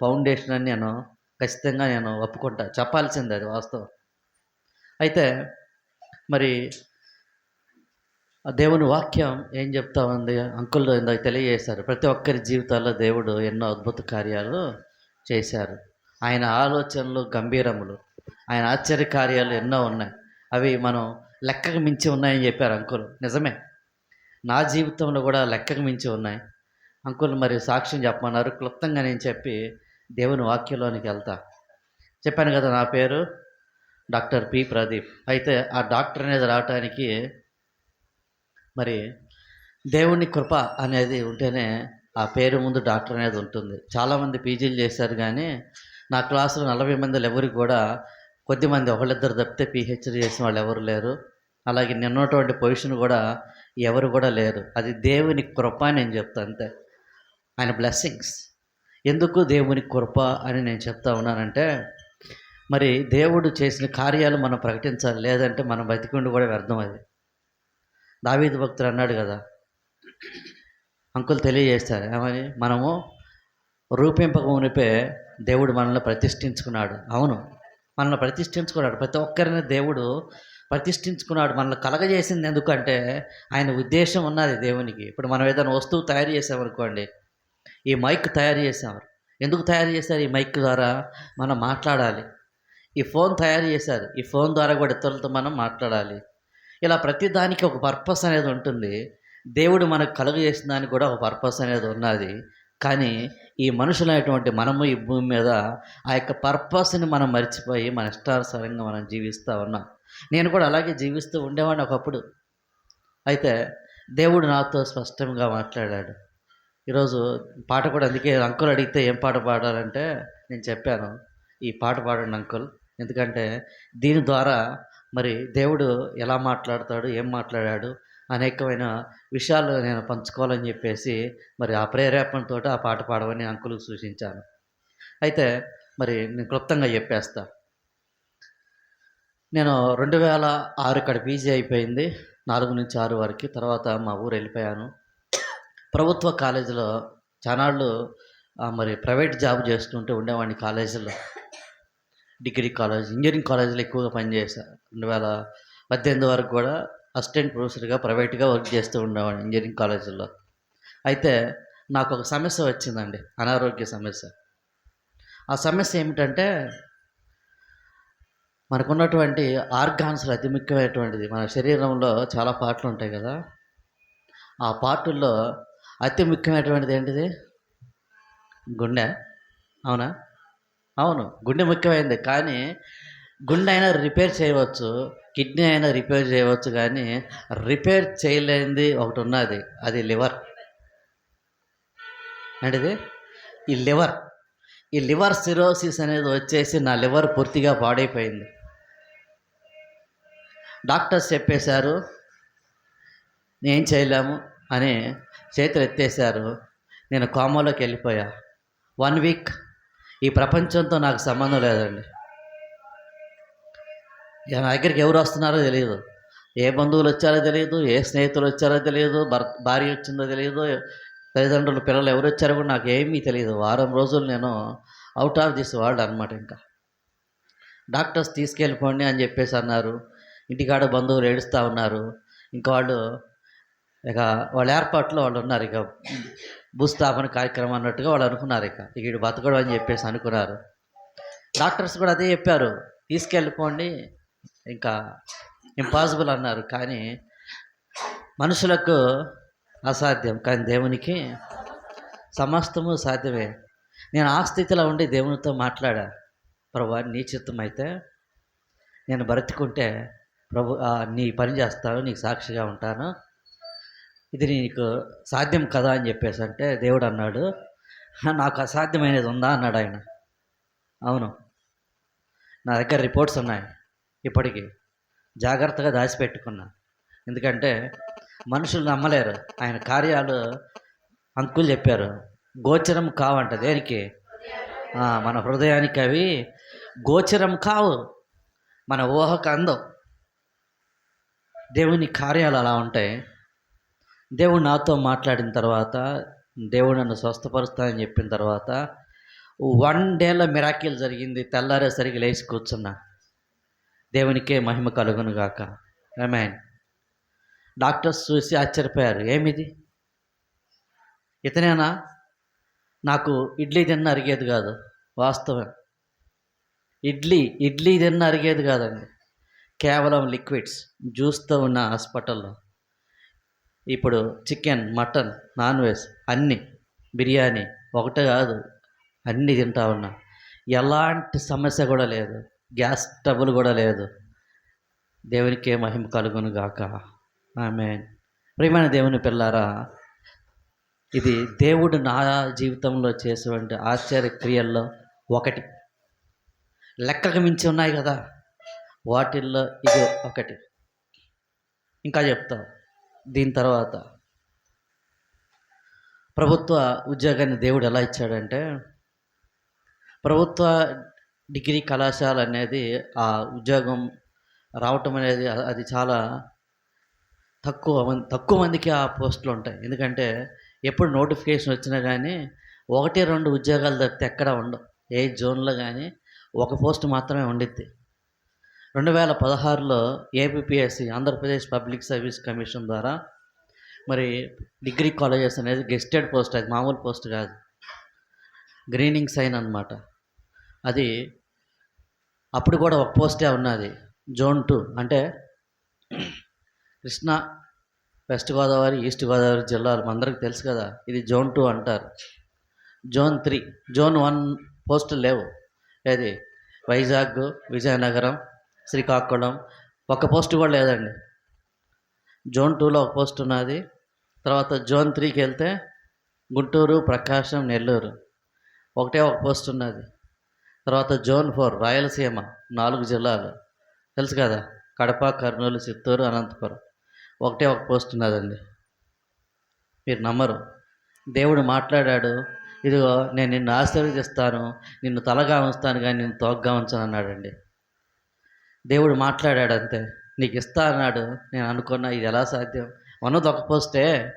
Foundation అని నేను ఖచ్చితంగా నేను ఒప్పుకుంటా. చెప్పాల్సింది అది వాస్తవం. అయితే మరి ఆ దేవుని వాక్యం ఏం చెప్తా ఉంది అంకుల్ ఇందాక తెలియజేశారు. ప్రతి ఒక్కరి జీవితాల్లో దేవుడు ఎన్నో అద్భుత కార్యాలు చేశారు. ఆయన ఆలోచనలు గంభీరములు. ఆయన ఆశ్చర్య కార్యాలు ఎన్నో ఉన్నాయి. అవి మనం లెక్కకు మించి ఉన్నాయని చెప్పారు అంకుల్. నిజమే. నా జీవితంలో కూడా లెక్కకు మించి ఉన్నాయి. అంకుల్ మరి సాక్ష్యం చెప్పమన్నారు. క్లుప్తంగా నేను చెప్పి దేవుని వాక్యంలోనికి వెళ్తా. చెప్పాను కదా నా పేరు డాక్టర్ పి ప్రదీప్. అయితే ఆ డాక్టర్ అనేది రావటానికి మరి దేవుని కృప అనేది ఉంటేనే ఆ పేరు ముందు డాక్టర్ అనేది ఉంటుంది. చాలామంది పీజీలు చేశారు కానీ నా క్లాసులో నలభై మందిలో ఎవరికి కూడా కొద్దిమంది ఒకళ్ళిద్దరు తప్పితే పిహెచ్డీ చేసిన వాళ్ళు ఎవరు లేరు. అలాగే నిన్నటువంటి పొజిషన్ కూడా ఎవరు కూడా లేరు. అది దేవుని కృప అని నేను చెప్తాను అంతే. ఆయన బ్లెస్సింగ్స్. ఎందుకు దేవుని కృప అని నేను చెప్తా ఉన్నానంటే మరి దేవుడు చేసిన కార్యాలు మనం ప్రకటించాలి లేదంటే మనం బతికుండి కూడా వ్యర్థం అది. దావీదు భక్తుడు అన్నాడు కదా అంకుల్ తెలియజేస్తారు ఏమని? మనము రూపింపక మునిపే దేవుడు మనల్ని ప్రతిష్ఠించుకున్నాడు. అవును మనల్ని ప్రతిష్ఠించుకున్నాడు. ప్రతి ఒక్కరిని దేవుడు ప్రతిష్ఠించుకున్నాడు. మనల్ని కలగజేసింది ఎందుకంటే ఆయన ఉద్దేశం ఉన్నది దేవునికి. ఇప్పుడు మనం ఏదైనా వస్తువు తయారు చేసామనుకోండి ఈ మైక్ తయారు చేసేవారు. ఎందుకు తయారు చేశారు? ఈ మైక్ ద్వారా మనం మాట్లాడాలి. ఈ ఫోన్ తయారు చేశారు. ఈ ఫోన్ ద్వారా కూడా ఇతరులతో మనం మాట్లాడాలి. ఇలా ప్రతి దానికి ఒక పర్పస్ అనేది ఉంటుంది. దేవుడు మనకు కలుగు చేసిన దానికి కూడా ఒక పర్పస్ అనేది ఉన్నది. కానీ ఈ మనుషులైనటువంటి మనము ఈ భూమి మీద ఆ యొక్క పర్పస్ని మనం మర్చిపోయి మన ఇష్టానుసారంగా మనం జీవిస్తూ ఉన్నాం. నేను కూడా అలాగే జీవిస్తూ ఉండేవాడిని ఒకప్పుడు. అయితే దేవుడు నాతో స్పష్టంగా మాట్లాడాడు. ఈరోజు పాట కూడా అందుకే అంకుల్ అడిగితే ఏం పాట పాడాలంటే నేను చెప్పాను. ఈ పాట పాడండి అంకుల్. ఎందుకంటే దీని ద్వారా మరి దేవుడు ఎలా మాట్లాడతాడు ఏం మాట్లాడాడు అనేకమైన విషయాలు నేను పంచుకోవాలని చెప్పేసి మరి ఆ ప్రేరేపణతో ఆ పాట పాడమని అంకులకు సూచించాను. అయితే మరి నేను క్లుప్తంగా చెప్పేస్తా. నేను రెండు వేల ఆరు ఇక్కడ పీజీ అయిపోయింది. నాలుగు నుంచి ఆరు వరకు. తర్వాత మా ఊరు వెళ్ళిపోయాను. ప్రభుత్వ కాలేజీలో చానాళ్ళు మరి ప్రైవేట్ జాబ్ చేస్తుంటే ఉండేవాడిని కాలేజీలో డిగ్రీ కాలేజ్ ఇంజనీరింగ్ కాలేజీలో ఎక్కువగా పనిచేశాను రెండు వేల పద్దెనిమిది వరకు కూడా అసిస్టెంట్ ప్రొఫెసర్గా ప్రైవేట్గా వర్క్ చేస్తూ ఉండేవాడిని ఇంజనీరింగ్ కాలేజీలో అయితే నాకు ఒక సమస్య వచ్చిందండి అనారోగ్య సమస్య. ఆ సమస్య ఏమిటంటే మనకున్నటువంటి ఆర్గాన్స్లు అతి ముఖ్యమైనటువంటిది. మన శరీరంలో చాలా పార్ట్లు ఉంటాయి కదా. ఆ పార్టుల్లో అతి ముఖ్యమైనటువంటిది ఏంటిది? గుండె. అవునా? అవును. గుండె ముఖ్యమైనది కానీ గుండె అయినా రిపేర్ చేయవచ్చు కిడ్నీ అయినా రిపేర్ చేయవచ్చు కానీ రిపేర్ చేయలేనిది ఒకటి ఉన్నది. అది లివర్. ఏంటిది? ఈ లివర్. ఈ లివర్ సిరోసిస్ అనేది వచ్చేసి నా లివర్ పూర్తిగా పాడైపోయింది. డాక్టర్స్ చెప్పేశారు ఏం చేయలేము అని చేతులు ఎత్తేసారు నేను కోమాలోకి వెళ్ళిపోయా. వన్ వీక్ ఈ ప్రపంచంతో నాకు సంబంధం లేదండి. నా దగ్గరికి ఎవరు వస్తున్నారో తెలియదు. ఏ బంధువులు వచ్చారో తెలియదు ఏ స్నేహితులు వచ్చారో తెలియదు భర్ భార్య వచ్చిందో తెలియదు తల్లిదండ్రులు పిల్లలు ఎవరు వచ్చారో కూడా నాకు ఏమీ తెలియదు. వారం రోజులు నేను అవుట్ ఆఫ్ దిస్ వరల్డ్ అనమాట ఇంకా. డాక్టర్స్ తీసుకెళ్ళిపోండి అని చెప్పేసి అన్నారు. ఇంటికాడ బంధువులు ఏడుస్తూ ఉన్నారు. ఇంకా వాళ్ళు ఇక వాళ్ళ ఏర్పాట్లో వాళ్ళు ఉన్నారు. ఇక భూస్థాపన కార్యక్రమం అన్నట్టుగా వాళ్ళు అనుకున్నారు ఇక. ఇక వీడు బతకడం అని చెప్పేసి అనుకున్నారు. డాక్టర్స్ కూడా అదే చెప్పారు. తీసుకెళ్ళిపోండి. ఇంకా ఇంపాసిబుల్ అన్నారు. కానీ మనుషులకు అసాధ్యం. కానీ దేవునికి సమస్తము సాధ్యమే. నేను ఆ స్థితిలో ఉండి దేవునితో మాట్లాడా ప్రభు నీ చిత్తం అయితే నేను బ్రతికుంటే ప్రభు నీ పని చేస్తాను నీకు సాక్షిగా ఉంటాను. ఇది నీకు సాధ్యం కదా అని చెప్పేసి అంటే దేవుడు అన్నాడు నాకు అసాధ్యమైనది ఉందా? అన్నాడు ఆయన. అవును. నా దగ్గర రిపోర్ట్స్ ఉన్నాయి ఇప్పటికీ. జాగ్రత్తగా దాచిపెట్టుకున్నా. ఎందుకంటే మనుషులు నమ్మలేరు. ఆయన కార్యాలు అంకులు చెప్పారు. గోచరం కావంట దేనికి? మన హృదయానికి అవి గోచరం కావు. మన ఊహకు అందం. దేవుని కార్యాలు అలా ఉంటాయి. దేవుడు నాతో మాట్లాడిన తర్వాత దేవుడు నన్ను స్వస్థపరుస్తానని చెప్పిన తర్వాత వన్ డేలో మిరాకిల్ జరిగింది. తెల్లారేసరికి లేచి కూర్చున్నా. దేవునికే మహిమ కలుగును గాక. ఏమైన్ డాక్టర్స్ చూసి ఆశ్చర్యపోయారు. ఏమిది? ఇతనేనా? నాకు ఇడ్లీ తిన్న అరిగేది కాదు. వాస్తవం. ఇడ్లీ ఇడ్లీ తిన్న అరిగేది కాదండి. కేవలం లిక్విడ్స్ జ్యూస్తో ఉన్న హాస్పిటల్లో. ఇప్పుడు చికెన్ మటన్ నాన్ వెజ్ అన్నీ బిర్యానీ ఒకటే కాదు అన్నీ తింటా ఉన్నా. ఎలాంటి సమస్య కూడా లేదు. గ్యాస్ ట్రబుల్ కూడా లేదు. దేవునికే మహిమ కలుగును గాక. ఆమె ప్రియమైన దేవుని పిల్లారా ఇది దేవుడు నా జీవితంలో చేసేటువంటి ఆశ్చర్య క్రియల్లో ఒకటి. లెక్కకు మించి ఉన్నాయి కదా. వాటిల్లో ఇది ఒకటి. ఇంకా చెప్తా. దీని తర్వాత ప్రభుత్వ ఉద్యోగాన్ని దేవుడు ఎలా ఇచ్చాడంటే ప్రభుత్వ డిగ్రీ కళాశాల అనేది ఆ ఉద్యోగం రావటం అనేది అది చాలా తక్కువ మంది తక్కువ మందికి ఆ పోస్టులు ఉంటాయి. ఎందుకంటే ఎప్పుడు నోటిఫికేషన్ వచ్చినా కానీ ఒకటి రెండు ఉద్యోగాలు తప్పితే ఎక్కడ ఉండవు. ఏ జోన్లో కానీ ఒక పోస్ట్ మాత్రమే ఉండిద్ది. రెండు వేల పదహారులో APSC Andhra Pradesh public service commission ద్వారా మరి డిగ్రీ కాలేజెస్ అనేది గెస్టెడ్ పోస్ట్ అది మామూలు పోస్ట్ కాదు. గ్రీనింగ్ సైన్ అన్నమాట. అది అప్పుడు కూడా ఒక పోస్టే ఉన్నది. జోన్ టూ అంటే కృష్ణా వెస్ట్ గోదావరి ఈస్ట్ గోదావరి జిల్లాలు. మనందరికీ తెలుసు కదా ఇది జోన్ టూ అంటారు. జోన్ త్రీ జోన్ వన్ పోస్టులు లేవు. ఏది? వైజాగ్ విజయనగరం శ్రీకాకుళం. ఒక పోస్ట్ కూడా లేదండి. జోన్ టూలో ఒక పోస్ట్ ఉన్నది. తర్వాత జోన్ త్రీకి వెళ్తే గుంటూరు ప్రకాశం నెల్లూరు. ఒకటే ఒక పోస్ట్ ఉన్నది. తర్వాత జోన్ ఫోర్ రాయలసీమ నాలుగు జిల్లాలు. తెలుసు కదా? కడప కర్నూలు చిత్తూరు అనంతపురం. ఒకటే ఒక పోస్ట్ ఉన్నదండి. మీరు నమ్మరు. దేవుడు మాట్లాడాడు. ఇదిగో నేను నిన్ను ఆశీర్వదిస్తాను. నిన్ను తలగా ఉంచుతాను కానీ నిన్ను తోగ్గా ఉంచను అన్నాడండి. దేవుడు మాట్లాడాడు అంతే నీకు ఇస్తా అన్నాడు. నేను అనుకున్నా ఇది ఎలా సాధ్యం? ఉన్నది పోస్టే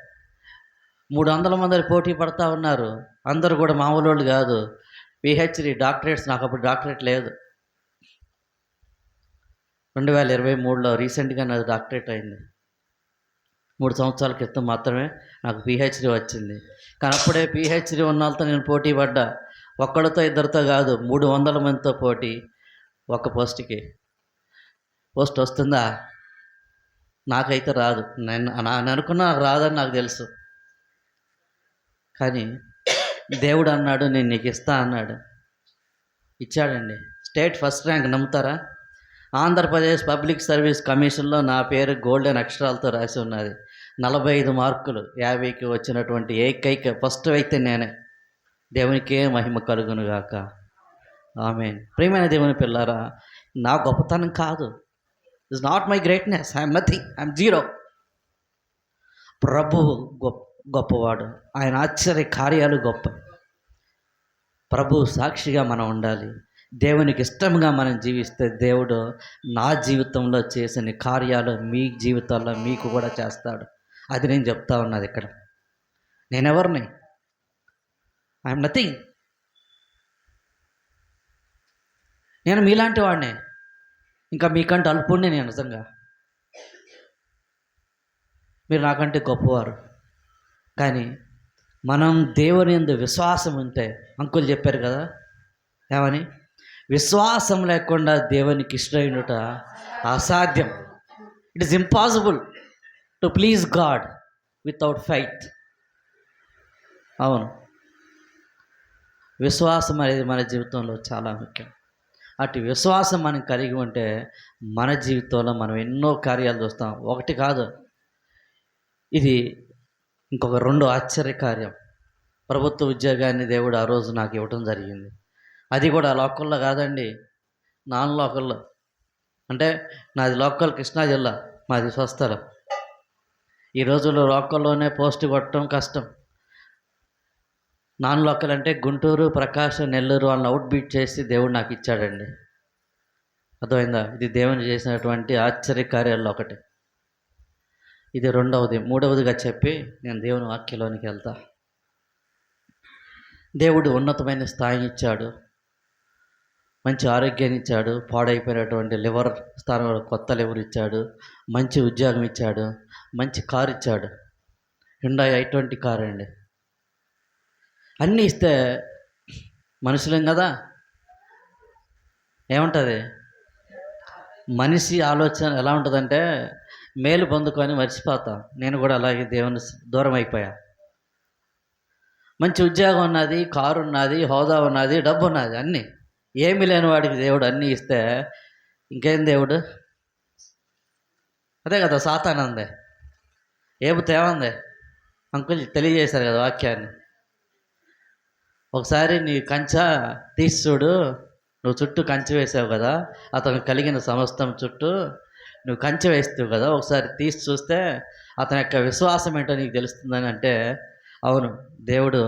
మూడు వందల మంది పోటీ పడతా ఉన్నారు. అందరు కూడా మామూలు వాళ్ళు కాదు. పిహెచ్డి డాక్టరేట్స్ నాకు అప్పుడు డాక్టరేట్ లేదు. రెండు వేల ఇరవై మూడులో రీసెంట్గా నాది డాక్టరేట్ అయింది. మూడు సంవత్సరాల క్రితం మాత్రమే నాకు పిహెచ్డి వచ్చింది. కానీ అప్పుడే పిహెచ్డి ఉన్న వాళ్ళతో నేను పోటీ పడ్డా. ఒక్కడితో ఇద్దరితో కాదు మూడు వందల మందితో పోటీ ఒక పోస్ట్కి. పోస్ట్ వస్తుందా? నాకైతే రాదు. నేను నా- నేను అనుకున్నా రాదని నాకు తెలుసు. కానీ దేవుడు అన్నాడు నేను నీకు ఇస్తా అన్నాడు. ఇచ్చాడండి. స్టేట్ ఫస్ట్ ర్యాంక్ నమ్ముతారా? ఆంధ్రప్రదేశ్ పబ్లిక్ సర్వీస్ కమిషన్లో నా పేరు గోల్డెన్ అక్షరాలతో రాసి ఉన్నది. నలభై ఐదు మార్కులు. యాభైకి వచ్చినటువంటి ఏకైక ఫస్ట్ అయితే నేనే. దేవునికే మహిమ కలుగునుగాక. ఆమె ప్రియమైన దేవుని పిల్లారా నా గొప్పతనం కాదు. Is not my greatness I'm nothing I'm zero ప్రభు గొప్ప గొప్పవాడు. ఆయన ఆశ్చర్య కార్యాలు గొప్ప. ప్రభు సాక్షిగా మనం ఉండాలి. దేవునికి ఇష్టంగా మనం జీవిస్తే దేవుడు నా జీవితంలో చేసిన కార్యాలు మీ జీవితాల్లో మీకు కూడా చేస్తాడు. అది నేను చెప్తా ఉన్నది ఇక్కడ. నేనెవరిని? ఐఎమ్ నథింగ్ నేను మీలాంటి వాడినే. ఇంకా మీకంటే అల్పుణ్ణి నేను నిజంగా. మీరు నాకంటే గొప్పవారు. కానీ మనం దేవుని ఎందు విశ్వాసం ఉంటే అంకుల్ చెప్పారు కదా ఏమని? విశ్వాసం లేకుండా దేవునికి ఇష్టమైనట అసాధ్యం. It is impossible to please God without faith అవును. విశ్వాసం అనేది మన జీవితంలో చాలా ముఖ్యం. అటు విశ్వాసం మనం కలిగి ఉంటే మన జీవితంలో మనం ఎన్నో కార్యాలు చూస్తాం. ఒకటి కాదు. ఇది ఇంకొక రెండు ఆశ్చర్య కార్యం. ప్రభుత్వ ఉద్యోగాన్ని దేవుడు ఆ రోజు నాకు ఇవ్వటం జరిగింది. అది కూడా లోకల్లో కాదండి. నాన్ లోకల్లో. అంటే నాది లోకల్ కృష్ణా జిల్లా. మాది స్వస్థలం. ఈ రోజుల్లో లోకల్లోనే పోస్ట్ కొట్టడం కష్టం. నాన్ లోకల్ అంటే గుంటూరు ప్రకాశం నెల్లూరు వాళ్ళని అవుట్ బీట్ చేసి దేవుడు నాకు ఇచ్చాడండి. అర్థమైందా? ఇది దేవుని చేసినటువంటి ఆశ్చర్య కార్యాల్లో ఒకటి. ఇది రెండవది. మూడవదిగా చెప్పి నేను దేవుని వాక్యలోనికి వెళ్తా. దేవుడు ఉన్నతమైన స్థాయిని ఇచ్చాడు. మంచి ఆరోగ్యాన్ని ఇచ్చాడు. పాడైపోయినటువంటి లివర్ స్థానంలో కొత్త లివర్ ఇచ్చాడు. మంచి ఉద్యోగం ఇచ్చాడు. మంచి కారు ఇచ్చాడు. హుండాయ్ ఐ ట్వంటీ కారు అండి. అన్నీ ఇస్తే మనుషులేం కదా? ఏముంటుంది? మనిషి ఆలోచన ఎలా ఉంటుందంటే మేలు పొందుకొని మర్చిపోతాం. నేను కూడా అలాగే దేవుని దూరం అయిపోయా. మంచి ఉద్యోగం ఉన్నది కారు ఉన్నది హోదా ఉన్నది డబ్బు ఉన్నది అన్నీ. ఏమి లేని వాడికి దేవుడు అన్నీ ఇస్తే ఇంకేం దేవుడు? అదే కదా సాతానందే. ఏమి తేవందే అంకుల్ తెలియజేశారు కదా వాక్యాన్ని. ఒకసారి నీ కంచ తీసి చూడు. నువ్వు చుట్టూ కంచె వేసావు కదా అతను కలిగిన సమస్తం చుట్టూ నువ్వు కంచె వేస్తావు కదా ఒకసారి తీసి చూస్తే అతని యొక్క విశ్వాసం ఏంటో నీకు తెలుస్తుందని అంటే అవును దేవుడు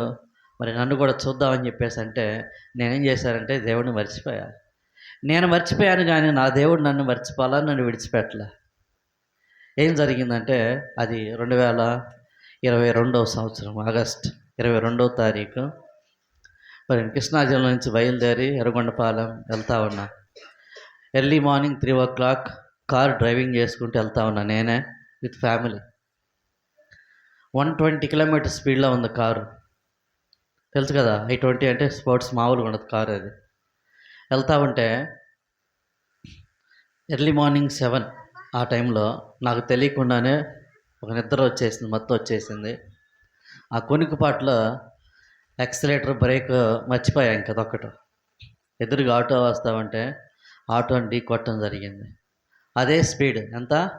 మరి నన్ను కూడా చూద్దామని చెప్పేసి అంటే నేనేం చేశానంటే దేవుడిని మర్చిపోయా. నేను మర్చిపోయాను కానీ నా దేవుడు నన్ను మర్చిపోవాలని నన్ను విడిచిపెట్టలే? ఏం జరిగిందంటే అది రెండు వేల ఇరవై రెండవ సంవత్సరం ఆగస్ట్ ఇరవై రెండవ తారీఖు మరి కృష్ణా జిల్లా నుంచి బయలుదేరి ఎర్రగొండపాలెం వెళ్తా ఉన్నా. Early morning three o'clock car driving చేసుకుంటూ వెళ్తా ఉన్నా నేనే with family. One twenty kilometer స్పీడ్లో ఉంది కారు. తెలుసు కదా ఐ ట్వంటీ అంటే స్పోర్ట్స్ మామూలుగా ఉండదు కారు అది. వెళ్తా ఉంటే ఎర్లీ మార్నింగ్ సెవెన్ ఆ టైంలో నాకు తెలియకుండానే ఒక నిద్ర వచ్చేసింది మొత్తం వచ్చేసింది. ఆ కొనుకుపాట్లో ఎక్సలేటర్ బ్రేక్ మర్చిపోయా ఇంకా అదొక్కటి ఎదురుగా ఆటో వస్తామంటే ఆటోని ఢీ కొట్టడం జరిగింది. అదే స్పీడ్. ఎంత?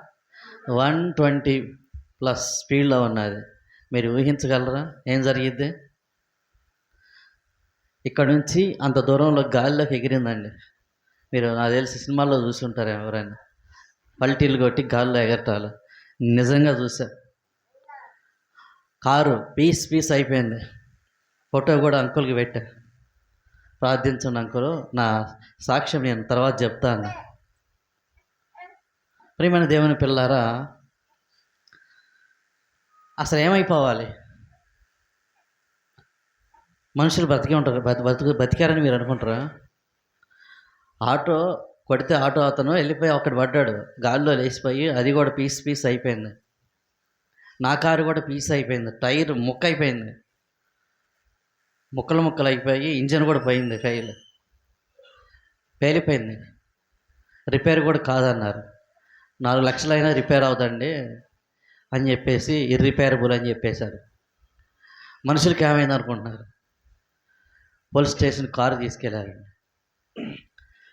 వన్ ట్వంటీ ప్లస్ స్పీడ్లో ఉన్నది. మీరు ఊహించగలరా? ఏం జరిగిద్ది? ఇక్కడ నుంచి అంత దూరంలో గాలిలోకి ఎగిరిందండి. మీరు నాకు తెలిసి సినిమాల్లో చూసుంటారు ఎవరైనా. పల్టీలు కొట్టి గాల్లో ఎగరటాలు. నిజంగా చూసా. కారు పీస్ పీస్ అయిపోయింది. ఫోటో కూడా అంకుల్కి పెట్టా. ప్రార్థించండి అంకుల్. నా సాక్ష్యం నేను తర్వాత చెప్తాను. ప్రియమైన దేవుని పిల్లారా అసలు ఏమైపోవాలి? మనుషులు బ్రతికే ఉంటారు. బతి బతుకు బతికారని మీరు అనుకుంటారా? ఆటో కొడితే ఆటో అతను వెళ్ళిపోయి అక్కడ పడ్డాడు. గాల్లో లేచిపోయి అది కూడా పీస్ పీస్ అయిపోయింది. నా కారు కూడా పీస్ అయిపోయింది. టైర్ ముక్క అయిపోయింది ముక్కలు ముక్కలు అయిపోయి ఇంజన్ కూడా పోయింది ఫెయిల్. పేలిపోయింది. రిపేర్ కూడా కాదన్నారు. నాలుగు లక్షలైనా రిపేర్ అవుదండి అని చెప్పేసి ఇర్రిపేరబుల్ అని చెప్పేశారు. మనుషులకి ఏమైంది అనుకుంటున్నారు? పోలీస్ స్టేషన్ కారు తీసుకెళ్ళారండి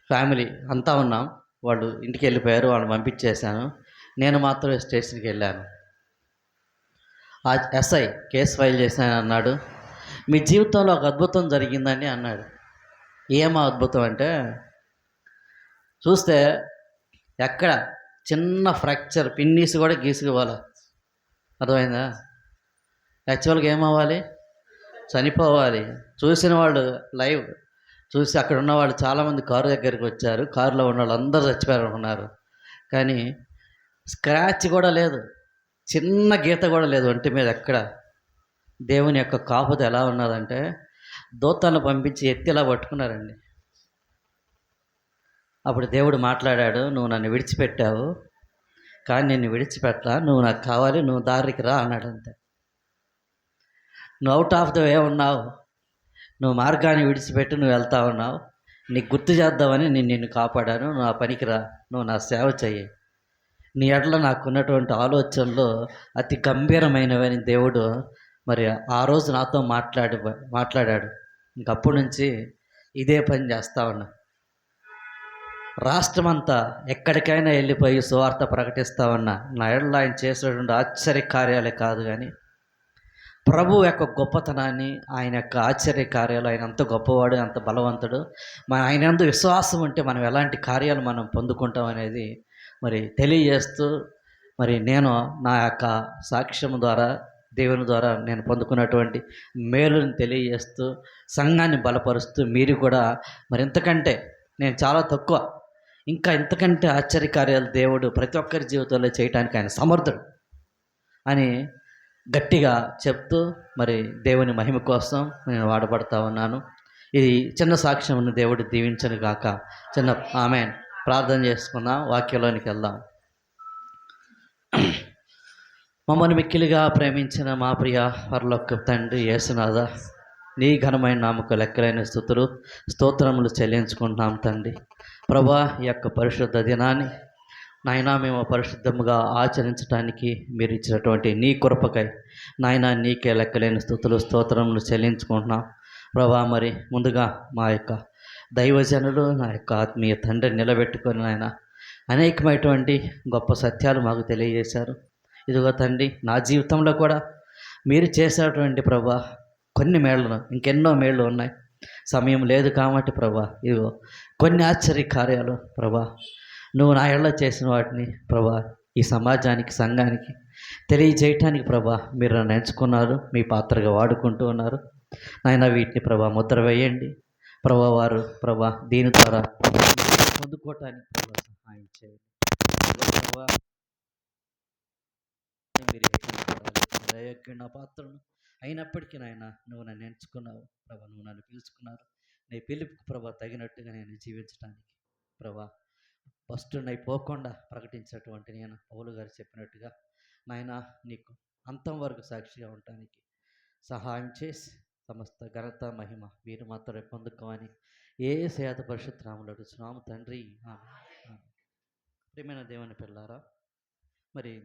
ఫ్యామిలీ అంతా ఉన్నాం. వాళ్ళు ఇంటికి వెళ్ళిపోయారు వాళ్ళని పంపించేశాను. నేను మాత్రమే స్టేషన్కి వెళ్ళాను. ఆ ఎస్ఐ కేసు ఫైల్ చేశాను అన్నాడు మీ జీవితంలో ఒక అద్భుతం జరిగిందని అన్నాడు. ఏమో అద్భుతం అంటే చూస్తే ఎక్కడ చిన్న ఫ్రాక్చర్ పిన్నీస్ కూడా గీసుకోవాలి అర్థమైందా? యాక్చువల్గా ఏమవ్వాలి చనిపోవాలి. చూసిన వాళ్ళు లైవ్ చూసి అక్కడ ఉన్న వాళ్ళు చాలామంది కారు దగ్గరికి వచ్చారు. కారులో ఉన్న వాళ్ళు అందరూ చచ్చిపోయారు అనుకున్నారు కానీ స్క్రాచ్ కూడా లేదు. చిన్న గీత కూడా లేదు ఒంటి మీద ఎక్కడ. దేవుని యొక్క కాపుత ఎలా ఉన్నదంటే దూతాలను పంపించి ఎత్తిలా పట్టుకున్నారండి. అప్పుడు దేవుడు మాట్లాడాడు నువ్వు నన్ను విడిచిపెట్టావు కానీ నిన్ను విడిచిపెట్టలా నువ్వు నాకు కావాలి నువ్వు దారికి రా అన్నాడు అంతే నువ్వు అవుట్ ఆఫ్ ద వే ఉన్నావు నువ్వు మార్గాన్ని విడిచిపెట్టి నువ్వు వెళ్తా ఉన్నావు నీకు గుర్తు చేద్దామని నేను నిన్ను కాపాడాను నువ్వు నా పనికి రా నువ్వు నా సేవ చెయ్యి. నీ ఎడల నాకున్నటువంటి ఆలోచనలు అతి గంభీరమైనవని దేవుడు మరి ఆ రోజు నాతో మాట్లాడి మాట్లాడాడు. ఇంకప్పటి నుంచి ఇదే పని చేస్తా ఉన్నా. రాష్ట్రమంతా ఎక్కడికైనా వెళ్ళిపోయి సువార్త ప్రకటిస్తా ఉన్నా. నా ఏళ్ళ ఆయన చేసినటువంటి ఆశ్చర్య కార్యాలే కాదు కానీ ప్రభు యొక్క గొప్పతనాన్ని ఆయన యొక్క ఆశ్చర్య కార్యాలు ఆయన అంత గొప్పవాడు అంత బలవంతుడు మన ఆయన ఎందు విశ్వాసం ఉంటే మనం ఎలాంటి కార్యాలు మనం పొందుకుంటాం అనేది మరి తెలియజేస్తూ మరి నేను నా యొక్క సాక్ష్యం ద్వారా దేవుని ద్వారా నేను పొందుకున్నటువంటి మేలుని తెలియజేస్తూ సంఘాన్ని బలపరుస్తూ మీరు కూడా మరి ఇంతకంటే నేను చాలా తక్కువ ఇంకా ఇంతకంటే ఆశ్చర్యకార్యాలు దేవుడు ప్రతి ఒక్కరి జీవితంలో చేయటానికి ఆయన సమర్థుడు అని గట్టిగా చెప్తూ మరి దేవుని మహిమ కోసం నేను వాడబడతా ఉన్నాను. ఇది చిన్న సాక్ష్యం దేవుడు దీవించను గాక. చిన్న ఆమె ప్రార్థన చేసుకుందాం వాక్యంలోనికి వెళ్దాం. మమ్మల్ని మిక్కిలిగా ప్రేమించిన మా ప్రియ పరలోక తండ్రి యేసునాథ నీ ఘనమైన నామకు లెక్కలైన స్థుతులు స్తోత్రములు చెల్లించుకుంటున్నాం తండ్రి. ప్రభా ఈ యొక్క పరిశుద్ధ దినాన్ని నాయనా మేము పరిశుద్ధముగా ఆచరించడానికి మీరు ఇచ్చినటువంటి నీ కృపకై నాయనా నీకే లెక్కలేని స్థుతులు స్తోత్రములు చెల్లించుకుంటున్నాం. ప్రభా మరి ముందుగా మా యొక్క దైవజనులు నా యొక్క ఆత్మీయ తండ్రి నిలబెట్టుకొని నాయన అనేకమైనటువంటి గొప్ప సత్యాలు మాకు తెలియజేశారు. ఇదిగో తండ్రి నా జీవితంలో కూడా మీరు చేసేటువంటి ప్రభా కొన్ని మేళ్ళను ఇంకెన్నో మేళ్ళు ఉన్నాయి. సమయం లేదు కాబట్టి ప్రభా ఇదిగో కొన్ని ఆశ్చర్య కార్యాలు ప్రభా నువ్వు నా ఏళ్ళ చేసిన వాటిని ప్రభా ఈ సమాజానికి సంఘానికి తెలియజేయటానికి ప్రభా మీరు నన్ను ఎంచుకున్నారు మీ పాత్రగా వాడుకుంటూ ఉన్నారు. నాయన వీటిని ప్రభా ముద్ర వేయండి. ప్రభా వారు ప్రభా దీని ద్వారా పొందుకోవటానికి ప్రభా సహాయం చేయండి. ప్రభా మీరు హెచ్చించబడాలి. మీరు నా పాత్రను. అయినప్పటికీ నాయన నువ్వు నన్ను ఎంచుకున్నావు. ప్రభా నువ్వు నన్ను పిలుచుకున్నారు. నీ పిలుపుకు ప్రభా తగినట్టుగా నేను జీవించడానికి ప్రభా ఫస్ట్ పోకుండా ప్రకటించినటువంటి నేను పౌలు గారు చెప్పినట్టుగా నాయన నీకు అంతం వరకు సాక్షిగా ఉండటానికి సహాయం చేసి సమస్త ఘనత మహిమ వీరు మాత్రమే పొందుకోమని ఏ పరిషత్ పరిశుద్ధరాములు అడుగుతున్నాము తండ్రి ప్రేమైన ప్రియమైన దేవుని పిల్లారా మరి